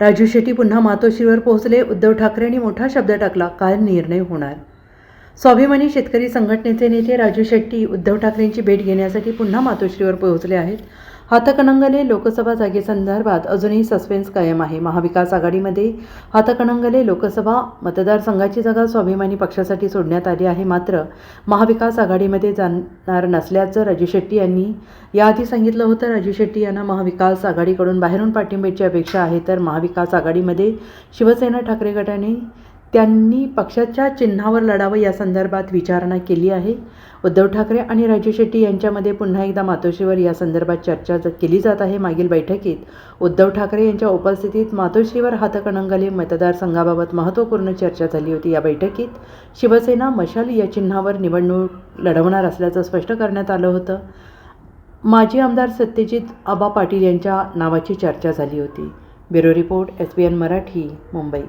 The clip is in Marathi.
राजू शेट्टी पुन्हा मातोश्रीवर पोहोचले. उद्धव ठाकरेंनी मोठा शब्द टाकला. काय निर्णय होणार? स्वाभिमानी शेतकरी संघटनेचे नेते राजू शेट्टी उद्धव ठाकरेंची भेट घेण्यासाठी पुन्हा मातोश्रीवर पोहोचले आहेत. हातकणंगले लोकसभा जागेसंदर्भात अजूनही सस्पेन्स कायम आहे. महाविकास आघाडीमध्ये हातकणंगले लोकसभा मतदारसंघाची जागा स्वाभिमानी पक्षासाठी सोडण्यात आली आहे. मात्र महाविकास आघाडीमध्ये जाणार नसल्याचं राजू शेट्टी यांनी याआधी सांगितलं होतं. राजू शेट्टी यांना महाविकास आघाडीकडून बाहेरून पाठिंब्याची अपेक्षा आहे. तर महाविकास आघाडीमध्ये शिवसेना ठाकरे गटाने त्यांनी पक्षाच्या चिन्हावर लढावं या संदर्भात विचारणा केली आहे. उद्धव ठाकरे आणि राजू शेट्टी यांच्यामध्ये पुन्हा एकदा मातोश्रीवर या संदर्भात चर्चा केली जात आहे. मागील बैठकीत उद्धव ठाकरे यांच्या उपस्थितीत मातोश्रीवर हातकणंगले मतदारसंघाबाबत महत्त्वपूर्ण चर्चा झाली होती. या बैठकीत शिवसेना मशाल या चिन्हावर निवडणूक लढवणार असल्याचं स्पष्ट करण्यात आलं होतं. माजी आमदार सत्यजित आबा पाटील यांच्या नावाची चर्चा झाली होती. Bureau report S B N Marathi Mumbai.